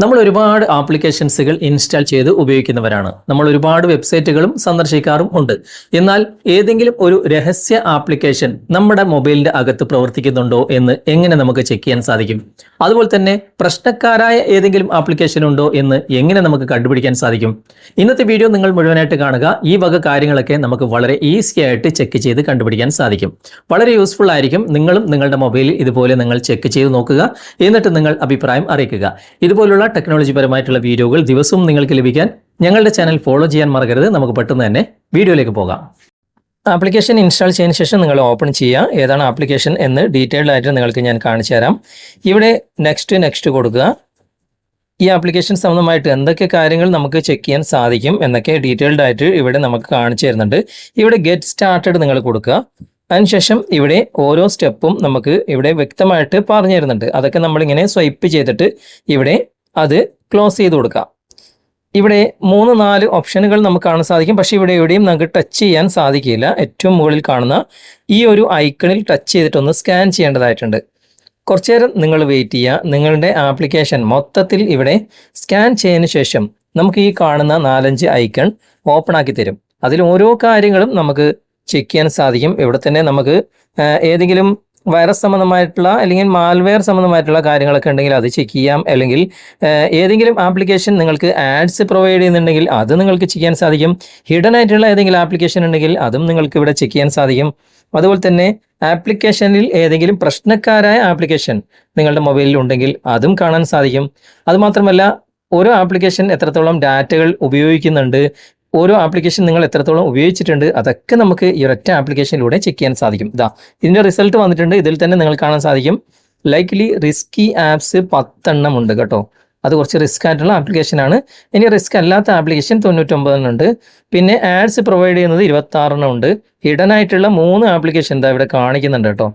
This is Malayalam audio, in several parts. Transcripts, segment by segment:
നമ്മൾ ഒരുപാട് ആപ്ലിക്കേഷൻസുകൾ ഇൻസ്റ്റാൾ ചെയ്ത് ഉപയോഗിക്കുന്നവരാണ്. നമ്മൾ ഒരുപാട് വെബ്സൈറ്റുകളും സന്ദർശിക്കാറും ഉണ്ട്. എന്നാൽ ഏതെങ്കിലും ഒരു രഹസ്യ ആപ്ലിക്കേഷൻ നമ്മുടെ മൊബൈലിന്റെ അകത്ത് പ്രവർത്തിക്കുന്നുണ്ടോ എന്ന് എങ്ങനെ നമുക്ക് ചെക്ക് ചെയ്യാൻ സാധിക്കും? അതുപോലെ തന്നെ പ്രശ്നക്കാരായ ഏതെങ്കിലും ആപ്ലിക്കേഷൻ ഉണ്ടോ എന്ന് എങ്ങനെ നമുക്ക് കണ്ടുപിടിക്കാൻ സാധിക്കും? ഇന്നത്തെ വീഡിയോ നിങ്ങൾ മുഴുവനായിട്ട് കാണുക. ഈ വക കാര്യങ്ങളൊക്കെ നമുക്ക് വളരെ ഈസി ആയിട്ട് ചെക്ക് ചെയ്ത് കണ്ടുപിടിക്കാൻ സാധിക്കും. വളരെ യൂസ്ഫുൾ ആയിരിക്കും. നിങ്ങളും നിങ്ങളുടെ മൊബൈലിൽ ഇതുപോലെ നിങ്ങൾ ചെക്ക് ചെയ്ത് നോക്കുക. എന്നിട്ട് നിങ്ങൾ അഭിപ്രായം അറിയിക്കുക. ഇതുപോലുള്ള ടെക്നോളജി പരമായിട്ടുള്ള വീഡിയോകൾ ദിവസവും നിങ്ങൾക്ക് ലഭിക്കാൻ ഞങ്ങളുടെ ചാനൽ ഫോളോ ചെയ്യാൻ മറക്കരുത്. നമുക്ക് പെട്ടെന്ന് തന്നെ വീഡിയോയിലേക്ക് പോകാം. ആപ്ലിക്കേഷൻ ഇൻസ്റ്റാൾ ചെയ്തതിന് ശേഷം നിങ്ങൾ ഓപ്പൺ ചെയ്യുക. ഏതാണ് ആപ്ലിക്കേഷൻ എന്ന് ഡീറ്റെയിൽഡ് ആയിട്ട് നിങ്ങൾക്ക് ഞാൻ കാണിച്ചു തരാം. ഇവിടെ നെക്സ്റ്റ് നെക്സ്റ്റ് കൊടുക്കുക. ഈ ആപ്ലിക്കേഷൻ സംബന്ധമായിട്ട് എന്തൊക്കെ കാര്യങ്ങൾ നമുക്ക് ചെക്ക് ചെയ്യാൻ സാധിക്കും എന്നൊക്കെ ഡീറ്റെയിൽഡ് ആയിട്ട് ഇവിടെ നമുക്ക് കാണിച്ചു തരുന്നുണ്ട്. ഇവിടെ ഗെറ്റ് സ്റ്റാർട്ടഡ് നിങ്ങൾ കൊടുക്കുക. അതിനുശേഷം ഇവിടെ ഓരോ സ്റ്റെപ്പും നമുക്ക് ഇവിടെ വ്യക്തമായിട്ട് പറഞ്ഞു തരുന്നുണ്ട്. അതൊക്കെ നമ്മളിങ്ങനെ സ്വൈപ്പ് ചെയ്തിട്ട് ഇവിടെ അത് ക്ലോസ് ചെയ്ത് കൊടുക്കാം ഇവിടെ മൂന്ന് നാല് ഓപ്ഷനുകൾ നമുക്ക് കാണാൻ സാധിക്കും. പക്ഷേ ഇവിടെ എവിടെയും നമുക്ക് ടച്ച് ചെയ്യാൻ സാധിക്കില്ല. ഏറ്റവും മുകളിൽ കാണുന്ന ഈ ഒരു ഐക്കണിൽ ടച്ച് ചെയ്തിട്ടൊന്ന് സ്കാൻ ചെയ്യേണ്ടതായിട്ടുണ്ട്. കുറച്ചു നേരം നിങ്ങൾ വെയിറ്റ് ചെയ്യുക. നിങ്ങളുടെ ആപ്ലിക്കേഷൻ മൊത്തത്തിൽ ഇവിടെ സ്കാൻ ചെയ്തതിന് ശേഷം നമുക്ക് ഈ കാണുന്ന നാലഞ്ച് ഐക്കൺ ഓപ്പൺ ആക്കി തരും. അതിൽ ഓരോ കാര്യങ്ങളും നമുക്ക് ചെക്ക് ചെയ്യാൻ സാധിക്കും. ഇവിടെ തന്നെ നമുക്ക് ഏതെങ്കിലും വൈറസ് സംബന്ധമായിട്ടുള്ള അല്ലെങ്കിൽ മാൽവെയർ സംബന്ധമായിട്ടുള്ള കാര്യങ്ങളൊക്കെ ഉണ്ടെങ്കിൽ അത് ചെക്ക് ചെയ്യാം. അല്ലെങ്കിൽ ഏതെങ്കിലും ആപ്ലിക്കേഷൻ നിങ്ങൾക്ക് ആഡ്സ് പ്രൊവൈഡ് ചെയ്യുന്നുണ്ടെങ്കിൽ അത് നിങ്ങൾക്ക് ചെയ്യാൻ സാധിക്കും. ഹിഡൻ ആയിട്ടുള്ള ഏതെങ്കിലും ആപ്ലിക്കേഷൻ ഉണ്ടെങ്കിൽ അതും നിങ്ങൾക്ക് ഇവിടെ ചെക്ക് ചെയ്യാൻ സാധിക്കും. അതുപോലെ തന്നെ ആപ്ലിക്കേഷനിൽ ഏതെങ്കിലും പ്രശ്നക്കാരായ ആപ്ലിക്കേഷൻ നിങ്ങളുടെ മൊബൈലിൽ ഉണ്ടെങ്കിൽ അതും കാണാൻ സാധിക്കും. അതുമാത്രമല്ല ഓരോ ആപ്ലിക്കേഷൻ എത്രത്തോളം ഡാറ്റകൾ ഉപയോഗിക്കുന്നുണ്ട് ഓരോ ആപ്ലിക്കേഷൻ നിങ്ങൾ എത്രത്തോളം ഉപയോഗിച്ചിട്ടുണ്ട് അതൊക്കെ നമുക്ക് ഈ ഒരൊറ്റ ആപ്ലിക്കേഷനിലൂടെ ചെക്ക് ചെയ്യാൻ സാധിക്കും. ഇതാ ഇതിന്റെ റിസൾട്ട് വന്നിട്ടുണ്ട്. ഇതിൽ തന്നെ നിങ്ങൾ കാണാൻ സാധിക്കും. ലൈക്ക്ലി റിസ്കി ആപ്സ് പത്തെണ്ണം ഉണ്ട് കേട്ടോ. അത് കുറച്ച് റിസ്ക് ആയിട്ടുള്ള ആപ്ലിക്കേഷൻ ആണ്. ഇനി റിസ്ക് അല്ലാത്ത ആപ്ലിക്കേഷൻ തൊണ്ണൂറ്റൊമ്പതെണ്ണം ഉണ്ട്. പിന്നെ ആഡ്സ് പ്രൊവൈഡ് ചെയ്യുന്നത് ഇരുപത്തി ആറെണ്ണം ഉണ്ട്. ഹിഡൻ ആയിട്ടുള്ള മൂന്ന് ആപ്ലിക്കേഷൻ എന്താ ഇവിടെ കാണിക്കുന്നുണ്ട് കേട്ടോ.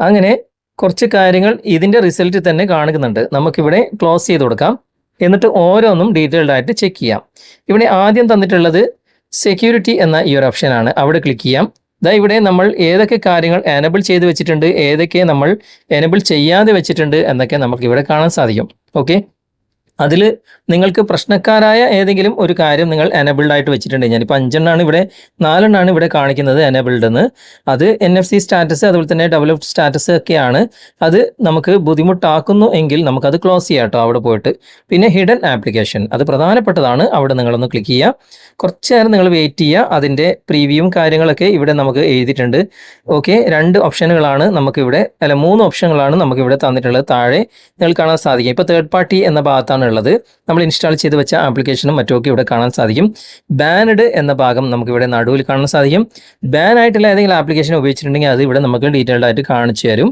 അങ്ങനെ കുറച്ച് കാര്യങ്ങൾ ഇതിന്റെ റിസൾട്ട് തന്നെ കാണിക്കുന്നുണ്ട് നമുക്കിവിടെ ക്ലോസ് ചെയ്ത് കൊടുക്കാം. എന്നിട്ട് ഓരോന്നും ഡീറ്റെയിൽഡ് ആയിട്ട് ചെക്ക് ചെയ്യാം. ഇവിടെ ആദ്യം തന്നിട്ടുള്ളത് സെക്യൂരിറ്റി എന്ന ഈ ഒരു ഓപ്ഷനാണ് അവിടെ ക്ലിക്ക് ചെയ്യാം. ഇതാ ഇവിടെ നമ്മൾ ഏതൊക്കെ കാര്യങ്ങൾ എനബിൾ ചെയ്ത് വെച്ചിട്ടുണ്ട് ഏതൊക്കെ നമ്മൾ എനബിൾ ചെയ്യാതെ വെച്ചിട്ടുണ്ട് എന്നൊക്കെ നമുക്ക് ഇവിടെ കാണാൻ സാധിക്കും. ഓക്കെ അതിൽ നിങ്ങൾക്ക് പ്രശ്നക്കാരായ ഏതെങ്കിലും ഒരു കാര്യം നിങ്ങൾ എനബിൾഡ് ആയിട്ട് വെച്ചിട്ടുണ്ട് ഞാനിപ്പോൾ അഞ്ചെണ്ണാണ് ഇവിടെ നാലെണ്ണാണ് ഇവിടെ കാണിക്കുന്നത് എനബിൾഡ് എന്ന്. അത് എൻ എഫ് സി സ്റ്റാറ്റസ് അതുപോലെ തന്നെ ഡെവലപ്ഡ് സ്റ്റാറ്റസ് ഒക്കെയാണ്. അത് നമുക്ക് ബുദ്ധിമുട്ടാക്കുന്നു എങ്കിൽ നമുക്കത് ക്ലോസ് ചെയ്യാം കേട്ടോ അവിടെ പോയിട്ട്. പിന്നെ ഹിഡൻ ആപ്ലിക്കേഷൻ അത് പ്രധാനപ്പെട്ടതാണ്. അവിടെ നിങ്ങളൊന്ന് ക്ലിക്ക് ചെയ്യുക. കുറച്ച് നേരം നിങ്ങൾ വെയിറ്റ് ചെയ്യുക. അതിന്റെ പ്രീവ്യൂവും കാര്യങ്ങളൊക്കെ ഇവിടെ നമുക്ക് എഴുതിയിട്ടുണ്ട്. ഓക്കെ രണ്ട് ഓപ്ഷനുകളാണ് നമുക്കിവിടെ അല്ല മൂന്ന് ഓപ്ഷനുകളാണ് നമുക്കിവിടെ തന്നിട്ടുള്ളത്. താഴെ നിങ്ങൾ കാണാൻ സാധിക്കും. ഇപ്പോൾ തേർഡ് പാർട്ടി എന്ന ഭാഗത്താണ് ഉള്ളത്. നമ്മൾ ഇൻസ്റ്റാൾ ചെയ്ത് വെച്ച ആപ്ലിക്കേഷനും മറ്റുമൊക്കെ ഇവിടെ കാണാൻ സാധിക്കും. ബാനഡ് എന്ന ഭാഗം നമുക്ക് ഇവിടെ നടുവിൽ കാണാൻ സാധിക്കും. ബാൻ ആയിട്ടുള്ള ഏതെങ്കിലും ആപ്ലിക്കേഷൻ ഉപയോഗിച്ചിട്ടുണ്ടെങ്കിൽ അത് ഇവിടെ നമുക്ക് ഡീറ്റെയിൽഡ് ആയിട്ട് കാണിച്ചു തരും.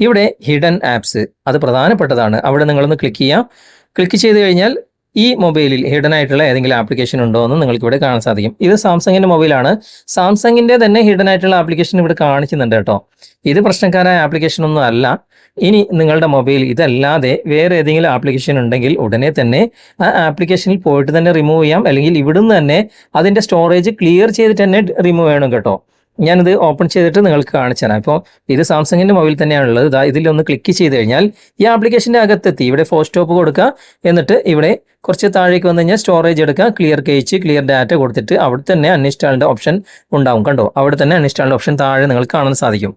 ഇവിടെ ഹിഡൻ ആപ്സ് അത് പ്രധാനപ്പെട്ടതാണ്. അവിടെ നിങ്ങളൊന്ന് ക്ലിക്ക് ചെയ്യാം. ക്ലിക്ക് ചെയ്ത് കഴിഞ്ഞാൽ ഈ മൊബൈലിൽ ഹിഡൻ ആയിട്ടുള്ള ഏതെങ്കിലും ആപ്ലിക്കേഷൻ ഉണ്ടോ എന്ന് നിങ്ങൾക്ക് ഇവിടെ കാണാൻ സാധിക്കും. ഇത് സാംസങ്ങിന്റെ മൊബൈലാണ് സാംസങ്ങിന്റെ തന്നെ ഹിഡൻ ആയിട്ടുള്ള ആപ്ലിക്കേഷൻ ഇവിടെ കാണിക്കുന്നുണ്ട് കേട്ടോ. ഇത് പ്രശ്നക്കാരായ ആപ്ലിക്കേഷൻ ഒന്നും അല്ല. ഇനി നിങ്ങളുടെ മൊബൈൽ ഇതല്ലാതെ വേറെ ഏതെങ്കിലും ആപ്ലിക്കേഷൻ ഉണ്ടെങ്കിൽ ഉടനെ തന്നെ ആ ആപ്ലിക്കേഷനിൽ പോയിട്ട് തന്നെ റിമൂവ് ചെയ്യാം. അല്ലെങ്കിൽ ഇവിടുന്ന് തന്നെ അതിന്റെ സ്റ്റോറേജ് ക്ലിയർ ചെയ്തിട്ട് തന്നെ റിമൂവ് ചെയ്യണം കേട്ടോ. ഞാനിത് ഓപ്പൺ ചെയ്തിട്ട് നിങ്ങൾക്ക് കാണിച്ചു തരാം. ഇപ്പോൾ ഇത് സാംസങ്ങിന്റെ മൊബൈൽ തന്നെയാണ് തന്നെയാണുള്ളത് ഇതാ ഇതിലൊന്ന് ക്ലിക്ക് ചെയ്ത് കഴിഞ്ഞാൽ ഈ ആപ്ലിക്കേഷന്റെ അകത്തെത്തി. ഇവിടെ ഫോർ സ്റ്റോപ്പ് കൊടുക്കുക. എന്നിട്ട് ഇവിടെ കുറച്ച് താഴേക്ക് വന്നു കഴിഞ്ഞാൽ സ്റ്റോറേജ് എടുക്കുക. ക്ലിയർ കേച്ച് ക്ലിയർ ഡാറ്റ കൊടുത്തിട്ട് അവിടെ തന്നെ അൺഇൻസ്റ്റാളിന്റെ ഓപ്ഷൻ ഉണ്ടാവും. കണ്ടോ? അവിടെ തന്നെ അൺഇൻസ്റ്റാളിന്റെ ഓപ്ഷൻ താഴെ നിങ്ങൾക്ക് കാണാൻ സാധിക്കും.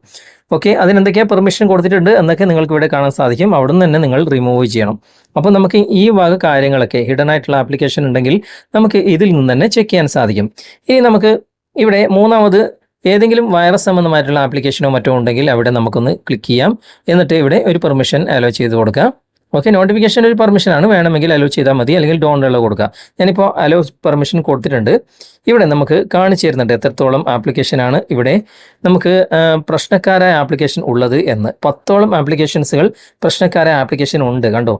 ഓക്കെ അതിനെന്തൊക്കെയാണ് പെർമിഷൻ കൊടുത്തിട്ടുണ്ട് എന്നൊക്കെ നിങ്ങൾക്ക് ഇവിടെ കാണാൻ സാധിക്കും. അവിടെ നിന്ന് തന്നെ നിങ്ങൾ റിമൂവ് ചെയ്യണം. അപ്പോൾ നമുക്ക് ഈ വക കാര്യങ്ങളൊക്കെ ഹിഡൻ ആയിട്ടുള്ള ആപ്ലിക്കേഷൻ ഉണ്ടെങ്കിൽ നമുക്ക് ഇതിൽ നിന്ന് തന്നെ ചെക്ക് ചെയ്യാൻ സാധിക്കും. ഇനി നമുക്ക് ഇവിടെ മൂന്നാമത് ഏതെങ്കിലും വൈറസ് സംബന്ധമായിട്ടുള്ള ആപ്ലിക്കേഷനോ മറ്റോ ഉണ്ടെങ്കിൽ അവിടെ നമുക്കൊന്ന് ക്ലിക്ക് ചെയ്യാം. എന്നിട്ട് ഇവിടെ ഒരു പെർമിഷൻ അലോ ചെയ്ത് കൊടുക്കാം. ഓക്കെ നോട്ടിഫിക്കേഷൻ ഒരു പെർമിഷനാണ് വേണമെങ്കിൽ അലോ ചെയ്താൽ മതി. അല്ലെങ്കിൽ ഡോണ്ട് അലോ കൊടുക്കുക ഞാനിപ്പോൾ അലോ പെർമിഷൻ കൊടുത്തിട്ടുണ്ട്. ഇവിടെ നമുക്ക് കാണിച്ചു തരുന്നുണ്ട് എത്രത്തോളം ആപ്ലിക്കേഷനാണ് ഇവിടെ. നമുക്ക് പ്രശ്നക്കാരായ ആപ്ലിക്കേഷൻ ഉള്ളത് എന്ന്. പത്തോളം ആപ്ലിക്കേഷൻസുകൾ പ്രശ്നക്കാരായ ആപ്ലിക്കേഷൻ ഉണ്ട്. കണ്ടോ?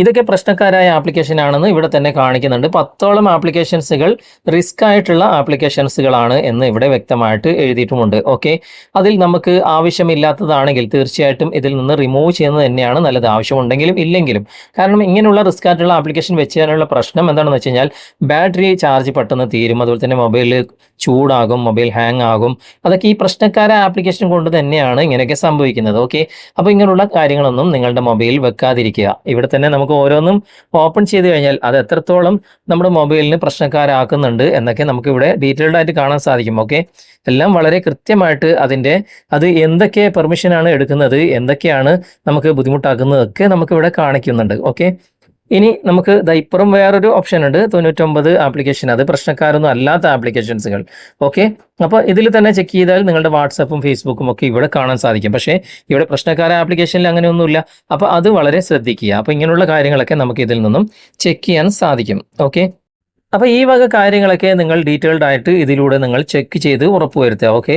ഇതൊക്കെ പ്രശ്നക്കാരായ ആപ്ലിക്കേഷൻ ആണെന്ന് ഇവിടെ തന്നെ കാണിക്കുന്നുണ്ട്. പത്തോളം ആപ്ലിക്കേഷൻസുകൾ റിസ്ക് ആയിട്ടുള്ള ആപ്ലിക്കേഷൻസുകളാണ് എന്ന് ഇവിടെ വ്യക്തമായിട്ട് എഴുതിയിട്ടുമുണ്ട്. ഓക്കെ? അതിൽ നമുക്ക് ആവശ്യമില്ലാത്തതാണെങ്കിൽ തീർച്ചയായിട്ടും ഇതിൽ നിന്ന് റിമൂവ് ചെയ്യുന്നത് തന്നെയാണ് നല്ലത്. ആവശ്യമുണ്ടെങ്കിലും ഇല്ലെങ്കിലും. കാരണം ഇങ്ങനെയുള്ള റിസ്ക് ആയിട്ടുള്ള ആപ്ലിക്കേഷൻ വെച്ച് പ്രശ്നം എന്താണെന്ന് വെച്ച് കഴിഞ്ഞാൽ ബാറ്ററി ചാർജ് പെട്ടെന്ന് തീരും. അതുപോലെ തന്നെ മൊബൈൽ ചൂടാകും മൊബൈൽ ഹാങ് ആകും. അതൊക്കെ ഈ പ്രശ്നക്കാര ആപ്ലിക്കേഷൻ കൊണ്ട് തന്നെയാണ് ഇങ്ങനെയൊക്കെ സംഭവിക്കുന്നത്. ഓക്കെ? അപ്പോൾ ഇങ്ങനെയുള്ള കാര്യങ്ങളൊന്നും നിങ്ങളുടെ മൊബൈലിൽ വെക്കാതിരിക്കുക. ഇവിടെ തന്നെ നമുക്ക് നമുക്ക് ഓരോന്നും ഓപ്പൺ ചെയ്ത് കഴിഞ്ഞാൽ അത് എത്രത്തോളം നമ്മുടെ മൊബൈലിന് പ്രശ്നക്കാരാക്കുന്നുണ്ട് എന്നൊക്കെ നമുക്ക് ഇവിടെ ഡീറ്റെയിൽഡ് ആയിട്ട് കാണാൻ സാധിക്കും ഓക്കെ എല്ലാം വളരെ കൃത്യമായിട്ട് അതിന്റെ അത് എന്തൊക്കെ പെർമിഷനാണ് എടുക്കുന്നത് എന്തൊക്കെയാണ് നമുക്ക് ബുദ്ധിമുട്ടാക്കുന്നതൊക്കെ നമുക്കിവിടെ കാണിക്കുന്നുണ്ട് ഓക്കെ ഇനി നമുക്ക് ഇപ്പുറം വേറൊരു ഓപ്ഷൻ ഉണ്ട്. തൊണ്ണൂറ്റൊമ്പത് ആപ്ലിക്കേഷൻ അത് പ്രശ്നക്കാരൊന്നും അല്ലാത്ത ആപ്ലിക്കേഷൻസുകൾ ഓക്കെ അപ്പോൾ ഇതിൽ തന്നെ ചെക്ക് ചെയ്താൽ നിങ്ങളുടെ വാട്സപ്പും ഫേസ്ബുക്കും ഒക്കെ ഇവിടെ കാണാൻ സാധിക്കും. പക്ഷേ ഇവിടെ പ്രശ്നക്കാര ആപ്ലിക്കേഷനിൽ അങ്ങനെയൊന്നുമില്ല. അപ്പോൾ അത് വളരെ ശ്രദ്ധിക്കുക. അപ്പോൾ ഇങ്ങനെയുള്ള കാര്യങ്ങളൊക്കെ നമുക്ക് ഇതിൽ നിന്നും ചെക്ക് ചെയ്യാൻ സാധിക്കും. ഓക്കെ അപ്പോൾ ഈ വക കാര്യങ്ങളൊക്കെ നിങ്ങൾ ഡീറ്റെയിൽഡ് ആയിട്ട് ഇതിലൂടെ നിങ്ങൾ ചെക്ക് ചെയ്ത് ഉറപ്പുവരുത്തുക ഓക്കെ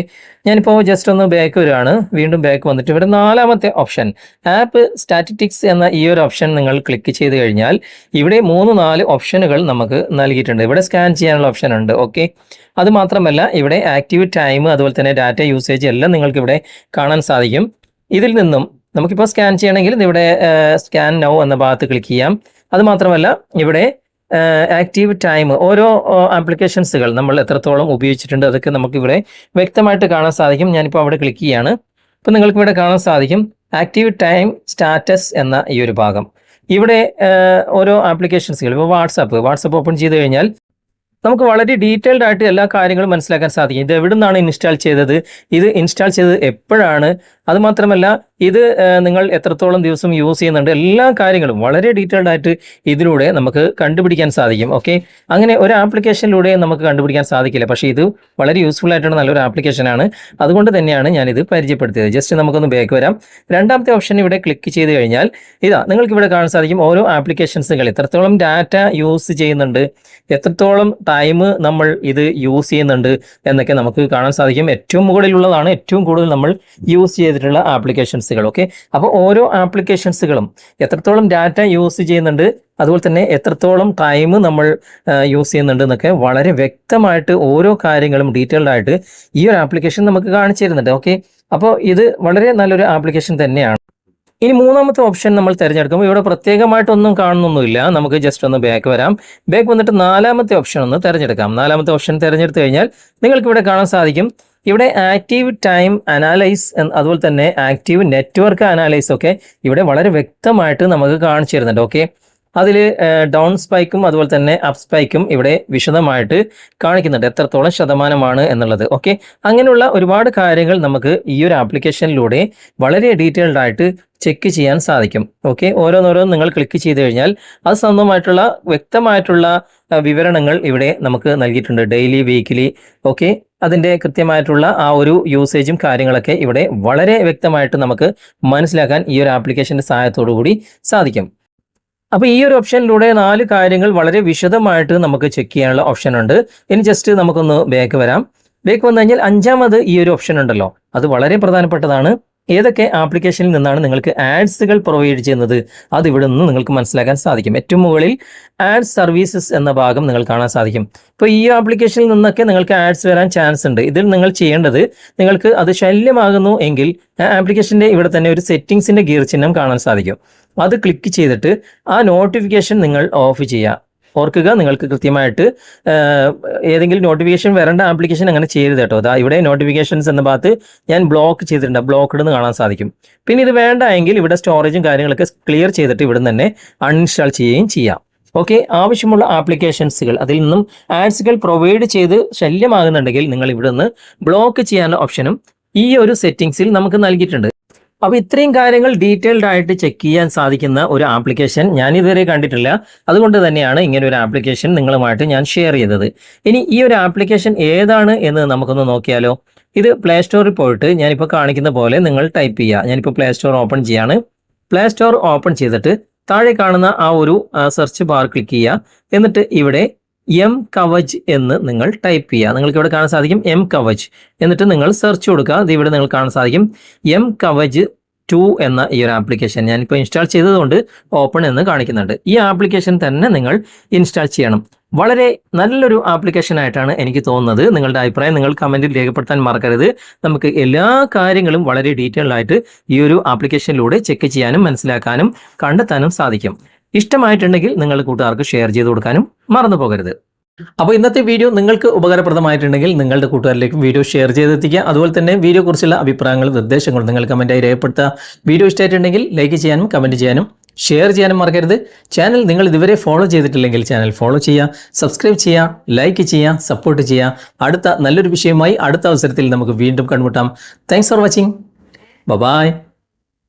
ഞാനിപ്പോൾ ജസ്റ്റ് ഒന്ന് ബാക്ക് വരികയാണ്. വീണ്ടും ബാക്ക് വന്നിട്ട് ഇവിടെ നാലാമത്തെ ഓപ്ഷൻ ആപ്പ് സ്റ്റാറ്റിറ്റിക്സ് എന്ന ഈ ഒരു ഓപ്ഷൻ നിങ്ങൾ ക്ലിക്ക് ചെയ്ത് കഴിഞ്ഞാൽ ഇവിടെ മൂന്ന് നാല് ഓപ്ഷനുകൾ നമുക്ക് നൽകിയിട്ടുണ്ട്. ഇവിടെ സ്കാൻ ചെയ്യാനുള്ള ഓപ്ഷൻ ഉണ്ട് ഓക്കെ അത് മാത്രമല്ല ഇവിടെ ആക്റ്റീവ് ടൈം അതുപോലെ തന്നെ ഡാറ്റ യൂസേജ് എല്ലാം നിങ്ങൾക്ക് ഇവിടെ കാണാൻ സാധിക്കും. ഇതിൽ നിന്നും നമുക്കിപ്പോൾ സ്കാൻ ചെയ്യണമെങ്കിൽ ഇവിടെ സ്കാൻ നൗ എന്ന ഭാഗത്ത് ക്ലിക്ക് ചെയ്യാം. അത് മാത്രമല്ല ഇവിടെ ആക്റ്റീവ് ടൈം ഓരോ ആപ്ലിക്കേഷൻസുകൾ നമ്മൾ എത്രത്തോളം ഉപയോഗിച്ചിട്ടുണ്ട് അതൊക്കെ നമുക്ക് ഇവിടെ വ്യക്തമായിട്ട് കാണാൻ സാധിക്കും. ഞാനിപ്പോൾ അവിടെ ക്ലിക്ക് ചെയ്യാണ്. ഇപ്പം നിങ്ങൾക്ക് ഇവിടെ കാണാൻ സാധിക്കും ആക്റ്റീവ് ടൈം സ്റ്റാറ്റസ് എന്ന ഈ ഒരു ഭാഗം. ഇവിടെ ഓരോ ആപ്ലിക്കേഷൻസുകൾ ഇപ്പോൾ വാട്സാപ്പ് വാട്സപ്പ് ഓപ്പൺ ചെയ്ത് കഴിഞ്ഞാൽ നമുക്ക് വളരെ ഡീറ്റെയിൽഡ് ആയിട്ട് എല്ലാ കാര്യങ്ങളും മനസ്സിലാക്കാൻ സാധിക്കും. ഇത് എവിടെ നിന്നാണ് ഇൻസ്റ്റാൾ ചെയ്തത്? ഇത് ഇൻസ്റ്റാൾ ചെയ്തത് എപ്പോഴാണ്? അത് മാത്രമല്ല ഇത് നിങ്ങൾ എത്രത്തോളം ദിവസം യൂസ് ചെയ്യുന്നുണ്ട് എല്ലാ കാര്യങ്ങളും വളരെ ഡീറ്റെയിൽഡ് ആയിട്ട് ഇതിലൂടെ നമുക്ക് കണ്ടുപിടിക്കാൻ സാധിക്കും ഓക്കെ? അങ്ങനെ ഒരു ആപ്ലിക്കേഷനിലൂടെ നമുക്ക് കണ്ടുപിടിക്കാൻ സാധിക്കില്ല. പക്ഷേ ഇത് വളരെ യൂസ്ഫുൾ ആയിട്ടുള്ള നല്ലൊരു ആപ്ലിക്കേഷനാണ് അതുകൊണ്ട് തന്നെയാണ് ഞാനിത് പരിചയപ്പെടുത്തിയത്. ജസ്റ്റ് നമുക്കൊന്ന് ബേക്ക് വരാം. രണ്ടാമത്തെ ഓപ്ഷൻ ഇവിടെ ക്ലിക്ക് ചെയ്ത് കഴിഞ്ഞാൽ ഇതാ നിങ്ങൾക്ക് ഇവിടെ കാണാൻ സാധിക്കും ഓരോ ആപ്ലിക്കേഷൻസുകൾ എത്രത്തോളം ഡാറ്റ യൂസ് ചെയ്യുന്നുണ്ട് എത്രത്തോളം ടൈം നമ്മൾ ഇത് യൂസ് ചെയ്യുന്നുണ്ട് എന്നൊക്കെ നമുക്ക് കാണാൻ സാധിക്കും. ഏറ്റവും മുകളിലുള്ളതാണ് ഏറ്റവും കൂടുതൽ നമ്മൾ യൂസ് ചെയ്തിട്ടുള്ള ആപ്ലിക്കേഷൻസുകൾ ഓക്കെ അപ്പോൾ ഓരോ ആപ്ലിക്കേഷൻസുകളും എത്രത്തോളം ഡാറ്റ യൂസ് ചെയ്യുന്നുണ്ട് അതുപോലെ തന്നെ എത്രത്തോളം ടൈം നമ്മൾ യൂസ് ചെയ്യുന്നുണ്ട് എന്നൊക്കെ വളരെ വ്യക്തമായിട്ട് ഓരോ കാര്യങ്ങളും ഡീറ്റെയിൽഡ് ആയിട്ട് ഈ ഒരു ആപ്ലിക്കേഷൻ നമുക്ക് കാണിച്ചു തരുന്നുണ്ട് ഓക്കെ അപ്പോൾ ഇത് വളരെ നല്ലൊരു ആപ്ലിക്കേഷൻ തന്നെയാണ്. ഇനി മൂന്നാമത്തെ ഓപ്ഷൻ നമ്മൾ തിരഞ്ഞെടുക്കുമ്പോൾ ഇവിടെ പ്രത്യേകമായിട്ടൊന്നും കാണുന്നൊന്നുമില്ല. നമുക്ക് ജസ്റ്റ് ഒന്ന് ബാക്ക് വരാം. ബാക്ക് വന്നിട്ട് നാലാമത്തെ ഓപ്ഷൻ ഒന്ന് തിരഞ്ഞെടുക്കാം. നാലാമത്തെ ഓപ്ഷൻ തിരഞ്ഞെടുത്തു കഴിഞ്ഞാൽ നിങ്ങൾക്ക് ഇവിടെ കാണാൻ സാധിക്കും. ഇവിടെ ആക്റ്റീവ് ടൈം അനാലൈസ് അതുപോലെ തന്നെ ആക്റ്റീവ് നെറ്റ്വർക്ക് അനാലൈസ് ഒക്കെ ഇവിടെ വളരെ വ്യക്തമായിട്ട് നമുക്ക് കാണിച്ചു തരുന്നുണ്ട് ഓക്കെ അതിൽ ഡൗൺ സ്പൈക്കും അതുപോലെ തന്നെ അപ് സ്പൈക്കും ഇവിടെ വിശദമായിട്ട് കാണിക്കുന്നുണ്ട് എത്രത്തോളം ശതമാനമാണ് എന്നുള്ളത് ഓക്കെ അങ്ങനെയുള്ള ഒരുപാട് കാര്യങ്ങൾ നമുക്ക് ഈ ഒരു ആപ്ലിക്കേഷനിലൂടെ വളരെ ഡീറ്റെയിൽഡ് ആയിട്ട് ചെക്ക് ചെയ്യാൻ സാധിക്കും ഓക്കെ ഓരോന്നോരോന്ന് നിങ്ങൾ ക്ലിക്ക് ചെയ്ത് കഴിഞ്ഞാൽ അത് സ്വന്തമായിട്ടുള്ള വ്യക്തമായിട്ടുള്ള വിവരണങ്ങൾ ഇവിടെ നമുക്ക് നൽകിയിട്ടുണ്ട് ഡെയിലി വീക്കിലി ഓക്കെ അതിന്റെ കൃത്യമായിട്ടുള്ള ആ ഒരു യൂസേജും കാര്യങ്ങളൊക്കെ ഇവിടെ വളരെ വ്യക്തമായിട്ട് നമുക്ക് മനസ്സിലാക്കാൻ ഈ ഒരു ആപ്ലിക്കേഷന്റെ സഹായത്തോടു കൂടി സാധിക്കും. അപ്പോൾ ഈ ഒരു ഓപ്ഷനിലൂടെ നാല് കാര്യങ്ങൾ വളരെ വിശദമായിട്ട് നമുക്ക് ചെക്ക് ചെയ്യാനുള്ള ഓപ്ഷൻ ഉണ്ട്. ഇനി ജസ്റ്റ് നമുക്കൊന്ന് ബാക്ക് വരാം. ബാക്ക് വന്നു കഴിഞ്ഞാൽ അഞ്ചാമത് ഈ ഒരു ഓപ്ഷൻ ഉണ്ടല്ലോ. അത് വളരെ പ്രധാനപ്പെട്ടതാണ്. ഏതൊക്കെ ആപ്ലിക്കേഷനിൽ നിന്നാണ് നിങ്ങൾക്ക് ആഡ്സുകൾ പ്രൊവൈഡ് ചെയ്യുന്നത്? അത് ഇവിടെ നിന്ന് നിങ്ങൾക്ക് മനസ്സിലാക്കാൻ സാധിക്കും. ഏറ്റവും മുകളിൽ ആഡ് സർവീസസ് എന്ന ഭാഗം നിങ്ങൾ കാണാൻ സാധിക്കും. ഇപ്പോൾ ഈ ആപ്ലിക്കേഷനിൽ നിന്നൊക്കെ നിങ്ങൾക്ക് ആഡ്സ് വരാൻ ചാൻസ് ഉണ്ട്. ഇതിൽ നിങ്ങൾ ചെയ്യേണ്ടത് നിങ്ങൾക്ക് അത് ശല്യമാകുന്നു എങ്കിൽ ആപ്ലിക്കേഷന്റെ ഇവിടെ തന്നെ ഒരു സെറ്റിംഗ്സിന്റെ ഗീർ ചിഹ്നം കാണാൻ സാധിക്കും. അത് ക്ലിക്ക് ചെയ്തിട്ട് ആ നോട്ടിഫിക്കേഷൻ നിങ്ങൾ ഓഫ് ചെയ്യുക. ഓർക്കുക നിങ്ങൾക്ക് കൃത്യമായിട്ട് ഏതെങ്കിലും നോട്ടിഫിക്കേഷൻ വരേണ്ട ആപ്ലിക്കേഷൻ അങ്ങനെ ചെയ്യരുത് കേട്ടോ. അതാ ഇവിടെ നോട്ടിഫിക്കേഷൻസ് എന്ന ഭാഗത്ത് ഞാൻ ബ്ലോക്ക് ചെയ്തിട്ടുണ്ട്. ബ്ലോക്ക്ഡ് എന്ന് കാണാൻ സാധിക്കും. പിന്നെ ഇത് വേണ്ട എങ്കിൽ ഇവിടെ സ്റ്റോറേജും കാര്യങ്ങളൊക്കെ ക്ലിയർ ചെയ്തിട്ട് ഇവിടെ തന്നെ അൺഇൻസ്റ്റാൾ ചെയ്യുകയും ചെയ്യാം. ഓക്കെ ആവശ്യമുള്ള ആപ്ലിക്കേഷൻസുകൾ അതിൽ നിന്നും ആഡ്സുകൾ പ്രൊവൈഡ് ചെയ്ത് ശല്യമാകുന്നുണ്ടെങ്കിൽ നിങ്ങൾ ഇവിടെ നിന്ന് ബ്ലോക്ക് ചെയ്യാനുള്ള ഓപ്ഷനും ഈ ഒരു സെറ്റിംഗ്സിൽ നമുക്ക് നൽകിയിട്ടുണ്ട്. അപ്പോൾ ഇത്രയും കാര്യങ്ങൾ ഡീറ്റെയിൽഡ് ആയിട്ട് ചെക്ക് ചെയ്യാൻ സാധിക്കുന്ന ഒരു ആപ്ലിക്കേഷൻ ഞാൻ ഇതുവരെ കണ്ടിട്ടില്ല. അതുകൊണ്ട് തന്നെയാണ് ഇങ്ങനെ ഒരു ആപ്ലിക്കേഷൻ നിങ്ങളുമായിട്ട് ഞാൻ ഷെയർ ചെയ്തത്. ഇനി ഈ ഒരു ആപ്ലിക്കേഷൻ ഏതാണ് എന്ന് നമുക്കൊന്ന് നോക്കിയാലോ. ഇത് പ്ലേ സ്റ്റോറിൽ പോയിട്ട് ഞാനിപ്പോൾ കാണിക്കുന്ന പോലെ നിങ്ങൾ ടൈപ്പ് ചെയ്യുക ഞാനിപ്പോൾ പ്ലേ സ്റ്റോർ ഓപ്പൺ ചെയ്യാണ്. പ്ലേ സ്റ്റോർ ഓപ്പൺ ചെയ്തിട്ട് താഴെ കാണുന്ന ആ ഒരു സെർച്ച് ബാർ ക്ലിക്ക് ചെയ്യുക എന്നിട്ട് ഇവിടെ എം കവച് എന്ന് നിങ്ങൾ ടൈപ്പ് ചെയ്യുക. നിങ്ങൾക്ക് ഇവിടെ കാണാൻ സാധിക്കും എം കവച് എന്നിട്ട് നിങ്ങൾ സെർച്ച് കൊടുക്കുക. അത് ഇവിടെ നിങ്ങൾ കാണാൻ സാധിക്കും എം കവച് ടു എന്ന ഈ ഒരു ആപ്ലിക്കേഷൻ ഞാനിപ്പോൾ ഇൻസ്റ്റാൾ ചെയ്തതുകൊണ്ട് ഓപ്പൺ എന്ന് കാണിക്കുന്നുണ്ട്. ഈ ആപ്ലിക്കേഷൻ തന്നെ നിങ്ങൾ ഇൻസ്റ്റാൾ ചെയ്യണം. വളരെ നല്ലൊരു ആപ്ലിക്കേഷൻ ആയിട്ടാണ് എനിക്ക് തോന്നുന്നത്. നിങ്ങളുടെ അഭിപ്രായം നിങ്ങൾ കമന്റിൽ രേഖപ്പെടുത്താൻ മറക്കരുത്. നമുക്ക് എല്ലാ കാര്യങ്ങളും വളരെ ഡീറ്റെയിൽഡ് ആയിട്ട് ഈ ഒരു ആപ്ലിക്കേഷനിലൂടെ ചെക്ക് ചെയ്യാനും മനസ്സിലാക്കാനും കണ്ടെത്താനും സാധിക്കും. ഇഷ്ടമായിട്ടുണ്ടെങ്കിൽ നിങ്ങൾ കൂട്ടുകാർക്ക് ഷെയർ ചെയ്ത് കൊടുക്കാനും മറന്നു പോകരുത്. അപ്പോൾ ഇന്നത്തെ വീഡിയോ നിങ്ങൾക്ക് ഉപകാരപ്രദമായിട്ടുണ്ടെങ്കിൽ നിങ്ങളുടെ കൂട്ടുകാരിലേക്കും വീഡിയോ ഷെയർ ചെയ്തെത്തിക്കുക. അതുപോലെ തന്നെ വീഡിയോ കുറിച്ചുള്ള അഭിപ്രായങ്ങളും നിർദ്ദേശങ്ങളും നിങ്ങൾ കമന്റായി രേഖപ്പെടുത്തുക. വീഡിയോ ഇഷ്ടമായിട്ടുണ്ടെങ്കിൽ ലൈക്ക് ചെയ്യാനും കമന്റ് ചെയ്യാനും ഷെയർ ചെയ്യാനും മറക്കരുത്. ചാനൽ നിങ്ങൾ ഇതുവരെ ഫോളോ ചെയ്തിട്ടില്ലെങ്കിൽ ചാനൽ ഫോളോ ചെയ്യുക. സബ്സ്ക്രൈബ് ചെയ്യുക ലൈക്ക് ചെയ്യുക സപ്പോർട്ട് ചെയ്യുക. അടുത്ത നല്ലൊരു വിഷയമായി അടുത്ത അവസരത്തിൽ നമുക്ക് വീണ്ടും കണ്ടുമുട്ടാം. Thanks for watching bye